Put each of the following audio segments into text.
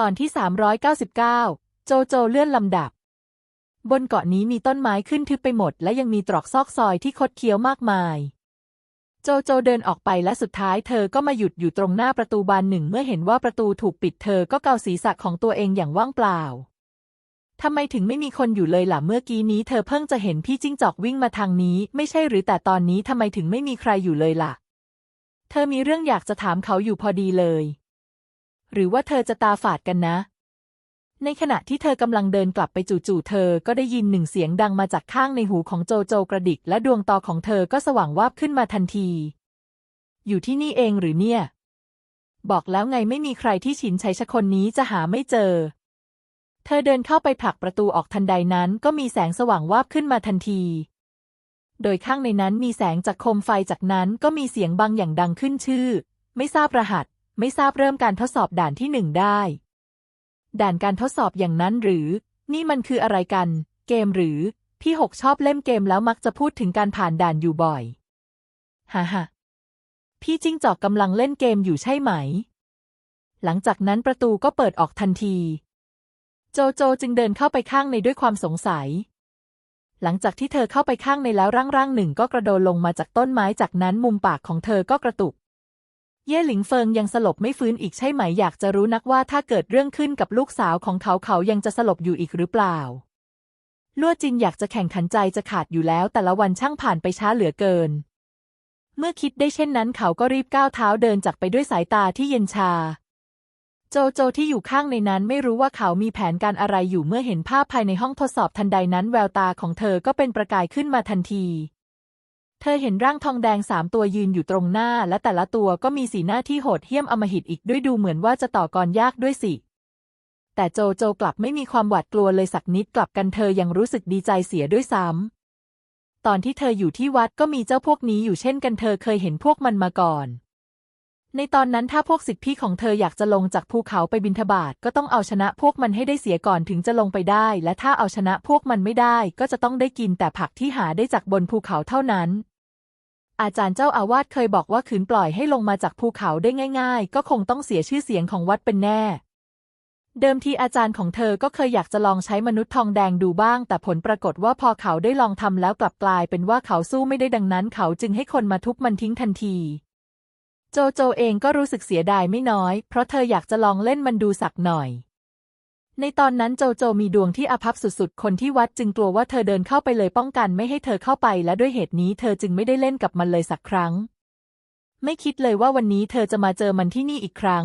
ตอนที่ 399 โจโจเลื่อนลำดับ บนเกาะนี้มีต้นไม้ขึ้นทึบไปหมด และยังมีตรอกซอกซอยที่คดเคี้ยวมากมาย โจโจเดินออกไปและสุดท้ายเธอก็มาหยุดอยู่ตรงหน้าประตูบานหนึ่ง เมื่อเห็นว่าประตูถูกปิดเธอก็เกาศีรษะของตัวเองอย่างว่างเปล่าทำไมถึงไม่มีคนอยู่เลยล่ะเมื่อกี้นี้เธอเพิ่งจะเห็นพี่จิ้งจอกวิ่งมาทางนี้ ไม่ใช่หรือแต่ตอนนี้ทำไมถึงไม่มีใครอยู่เลยล่ะ เธอมีเรื่องอยากจะถามเขาอยู่พอดีเลย หรือว่าเธอจะตาฝาดกันนะ ในขณะที่เธอกำลังเดินกลับไปจู่ๆเธอก็ได้ยินหนึ่งเสียงดังมาจากข้างในหูของโจโจกระดิก และดวงตาของเธอก็สว่างวาบขึ้นมาทันที อยู่ที่นี่เองหรือเนี่ย บอกแล้วไงไม่มีใครที่ฉินชัยชะคนนี้จะหาไม่เจอ เธอเดินเข้าไปผลักประตูออกทันใดนั้น ก็มีแสงสว่างวาบขึ้นมาทันทีโดยข้างในนั้นมีแสงจากโคมไฟจากนั้นก็มีเสียงบางอย่างดังขึ้นชื่อ ไม่ทราบรหัส ไม่ทราบเริ่มการทดสอบด่านที่หนึ่งได้ ด่านการทดสอบอย่างนั้นหรือ นี่มันคืออะไรกัน เกมหรือ พี่หกชอบเล่นเกมแล้วมักจะพูดถึงการผ่านด่านอยู่บ่อยฮ่าฮ่าพี่จิ้งจอกกำลังเล่นเกมอยู่ใช่ไหม หลังจากนั้นประตูก็เปิดออกทันที โจโจจึงเดินเข้าไปข้างในด้วยความสงสัย หลังจากที่เธอเข้าไปข้างในแล้วร่างร่างหนึ่งก็กระโดดลงมาจากต้นไม้จากนั้นมุมปากของเธอก็กระตุก เย่หลิงเฟิงยังสลบไม่ฟื้นอีกใช่ไหมอยากจะรู้นักว่าถ้าเกิดเรื่องขึ้นกับลูกสาวของเขาเขายังจะสลบอยู่อีกหรือเปล่าลั่วจินอยากจะแข่งขันใจจะขาดอยู่แล้ว แต่ละวันช่างผ่านไปช้าเหลือเกิน เมื่อคิดได้เช่นนั้นเขาก็รีบก้าวเท้าเดินจากไปด้วยสายตาที่เย็นชา โจโจที่อยู่ข้างในนั้นไม่รู้ว่าเขามีแผนการอะไรอยู่เมื่อเห็นภาพภายในห้องทดสอบทันใดนั้นแววตาของเธอก็เป็นประกายขึ้นมาทันที เธอเห็นร่างทองแดงสามตัวยืนอยู่ตรงหน้า และแต่ละตัวก็มีสีหน้าที่โหดเหี้ยมอมหิตอีกด้วยดูเหมือนว่าจะต่อกรยากด้วยสิ แต่โจโจกลับไม่มีความหวาดกลัวเลยสักนิดกลับกันเธอยังรู้สึกดีใจเสียด้วยซ้ำตอนที่เธออยู่ที่วัดก็มีเจ้าพวกนี้อยู่เช่นกันเธอเคยเห็นพวกมันมาก่อน ในตอนนั้นถ้าพวกสิทธิพี่ของเธออยากจะลงจากภูเขาไปบินทบาทก็ต้องเอาชนะพวกมันให้ได้เสียก่อนถึงจะลงไปได้ และถ้าเอาชนะพวกมันไม่ได้ ก็จะต้องได้กินแต่ผักที่หาได้จากบนภูเขาเท่านั้น อาจารย์เจ้าอาวาสเคยบอกว่าขืนปล่อยให้ลงมาจากภูเขาได้ง่าย ๆ ก็คงต้องเสียชื่อเสียงของวัดเป็นแน่ เดิมทีอาจารย์ของเธอก็เคยอยากจะลองใช้มนุษย์ทองแดงดูบ้าง แต่ผลปรากฏว่าพอเขาได้ลองทำแล้วกลับกลายเป็นว่าเขาสู้ไม่ได้ดังนั้น เขาจึงให้คนมาทุบมันทิ้งทันทีโจโจเองก็รู้สึกเสียดายไม่น้อย เพราะเธออยากจะลองเล่นมันดูสักหน่อย ในตอนนั้นโจโจมีดวงที่อภัพสุดๆ คนที่วัดจึงกลัวว่าเธอเดินเข้าไปเลยป้องกันไม่ให้เธอเข้าไปและด้วยเหตุนี้เธอจึงไม่ได้เล่นกับมันเลยสักครั้ง ไม่คิดเลยว่าวันนี้เธอจะมาเจอมันที่นี่อีกครั้ง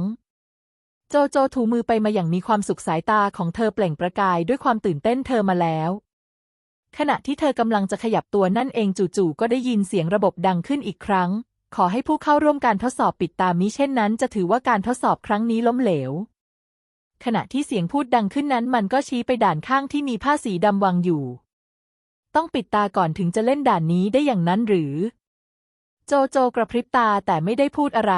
โจโจถูมือไปมาอย่างมีความสุขสายตาของเธอเปล่งประกายด้วยความตื่นเต้นเธอมาแล้ว ขณะที่เธอกำลังจะขยับตัวนั่นเองจู่ๆก็ได้ยินเสียงระบบดังขึ้นอีกครั้ง ขอให้ผู้เข้าร่วมการทดสอบปิดตามิเช่นนั้น จะถือว่าการทดสอบครั้งนี้ล้มเหลว ขณะที่เสียงพูดดังขึ้นนั้นมันก็ชี้ไปด่านข้างที่มีผ้าสีดำวางอยู่ ต้องปิดตาก่อนถึงจะเล่นด่านนี้ได้อย่างนั้นหรือ โจโจกระพริบตาแต่ไม่ได้พูดอะไร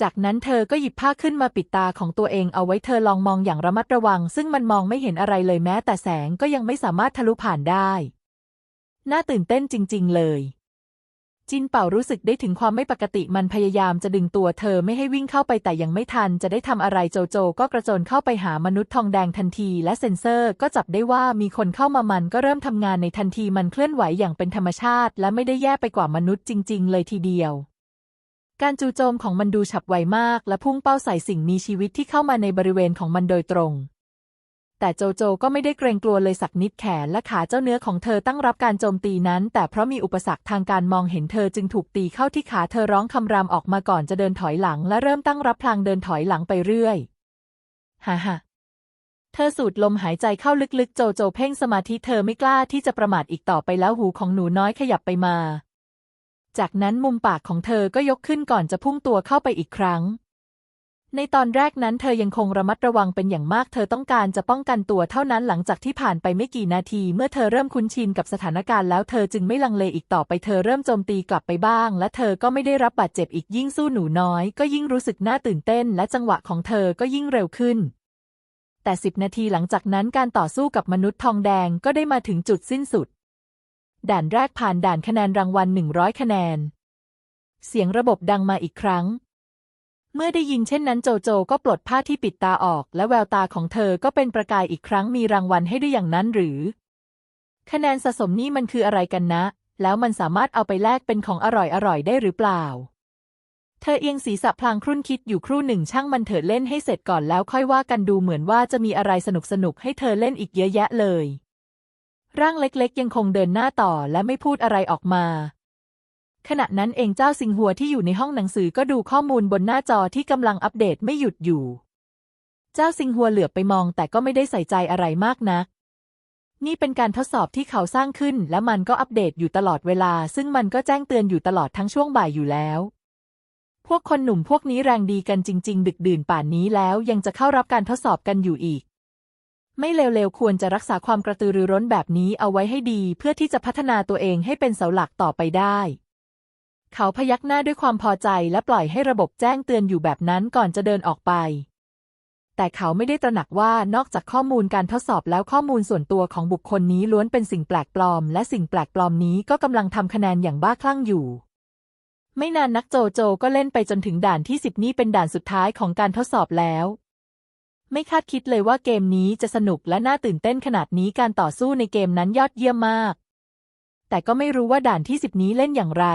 จากนั้นเธอก็หยิบผ้าขึ้นมาปิดตาของตัวเองเอาไว้เธอลองมองอย่างระมัดระวัง ซึ่งมันมองไม่เห็นอะไรเลยแม้แต่แสงก็ยังไม่สามารถทะลุผ่านได้ น่าตื่นเต้นจริง ๆ เลย จินเป่ารู้สึกได้ถึงความไม่ปกติมันพยายามจะดึงตัวเธอไม่ให้วิ่งเข้าไปแต่ยังไม่ทัน จะได้ทำอะไรโจโจก็กระโจนเข้าไปหามนุษย์ทองแดงทันที และเซ็นเซอร์ก็จับได้ว่ามีคนเข้ามามันก็เริ่มทำงานในทันทีมันเคลื่อนไหวอย่างเป็นธรรมชาติ และไม่ได้แย่ไปกว่ามนุษย์จริง ๆ เลยทีเดียว การจู่โจมของมันดูฉับไวมาก และพุ่งเป้าใส่สิ่งมีชีวิตที่เข้ามาในบริเวณของมันโดยตรง แต่โจโจก็ไม่ได้เกรงกลัวเลยสักนิดแขนและขาเจ้าเนื้อของเธอตั้งรับการโจมตีนั้น แต่เพราะมีอุปสรรคทางการมองเห็นเธอจึงถูกตีเข้าที่ขาเธอร้องคำรามออกมาก่อนจะเดินถอยหลัง และเริ่มตั้งรับพลางเดินถอยหลังไปเรื่อยฮ่าฮ่าเธอสูดลมหายใจเข้าลึกๆ โจโจเพ่งสมาธิเธอไม่กล้าที่จะประมาทอีกต่อไปแล้วหูของหนูน้อยขยับไปมา จากนั้นมุมปากของเธอก็ยกขึ้นก่อนจะพุ่งตัวเข้าไปอีกครั้ง ในตอนแรกนั้นเธอยังคงระมัดระวังเป็นอย่างมาก เธอต้องการจะป้องกันตัวเท่านั้นหลังจากที่ผ่านไปไม่กี่นาที เมื่อเธอเริ่มคุ้นชินกับสถานการณ์แล้วเธอจึงไม่ลังเลอีกต่อไปเธอเริ่มโจมตีกลับไปบ้าง และเธอก็ไม่ได้รับบาดเจ็บอีกยิ่งสู้หนูน้อย ก็ยิ่งรู้สึกน่าตื่นเต้น และจังหวะของเธอก็ยิ่งเร็วขึ้น แต่สิบนาทีหลังจากนั้นการต่อสู้กับมนุษย์ทองแดงก็ได้มาถึงจุดสิ้นสุด ด่านแรกผ่านด่านคะแนนรางวัล100คะแนน เสียงระบบดังมาอีกครั้ง เมื่อได้ยินเช่นนั้นโจโจก็ปลดผ้าที่ปิดตาออก และแววตาของเธอก็เป็นประกายอีกครั้งมีรางวัลให้ด้วยอย่างนั้นหรือ คะแนนสะสมนี่มันคืออะไรกันนะ แล้วมันสามารถเอาไปแลกเป็นของอร่อยๆได้หรือเปล่า เธอเอียงศีรษะพลางครุ่นคิดอยู่ครู่หนึ่งช่างมันเถิดเล่นให้เสร็จก่อนแล้วค่อยว่ากันดูเหมือนว่าจะมีอะไรสนุกๆให้เธอเล่นอีกเยอะแยะเลย ร่างเล็กๆ ยังคงเดินหน้าต่อและไม่พูดอะไรออกมา ขณะนั้นเองเจ้าสิงหัวที่อยู่ในห้องหนังสือก็ดูข้อมูลบนหน้าจอที่กำลังอัปเดตไม่หยุดอยู่ เจ้าสิงหัวเหลือบไปมองแต่ก็ไม่ได้ใส่ใจอะไรมากนัก นี่เป็นการทดสอบที่เขาสร้างขึ้น และมันก็อัปเดตอยู่ตลอดเวลา ซึ่งมันก็แจ้งเตือนอยู่ตลอดทั้งช่วงบ่ายอยู่แล้ว พวกคนหนุ่มพวกนี้แรงดีกันจริง ๆ ดึกดื่นป่านนี้แล้วยังจะเข้ารับการทดสอบกันอยู่อีกไม่เลวๆ ควรจะรักษาความกระตือรือร้นแบบนี้เอาไว้ให้ดี เพื่อที่จะพัฒนาตัวเองให้เป็นเสาหลักต่อไปได้ เขาพยักหน้าด้วยความพอใจและปล่อยให้ระบบแจ้งเตือนอยู่แบบนั้นก่อนจะเดินออกไป แต่เขาไม่ได้ตระหนักว่านอกจากข้อมูลการทดสอบแล้วข้อมูลส่วนตัวของบุคคลนี้ล้วนเป็นสิ่งแปลกปลอม และสิ่งแปลกปลอมนี้ก็กำลังทำคะแนนอย่างบ้าคลั่งอยู่ ไม่นานนักโจโจก็เล่นไปจนถึงด่านที่สิบนี่เป็นด่านสุดท้ายของการทดสอบแล้ว ไม่คาดคิดเลยว่าเกมนี้จะสนุกและน่าตื่นเต้นขนาดนี้การต่อสู้ในเกมนั้นยอดเยี่ยมมาก แต่ก็ไม่รู้ว่าด่านที่สิบนี้เล่นอย่างไร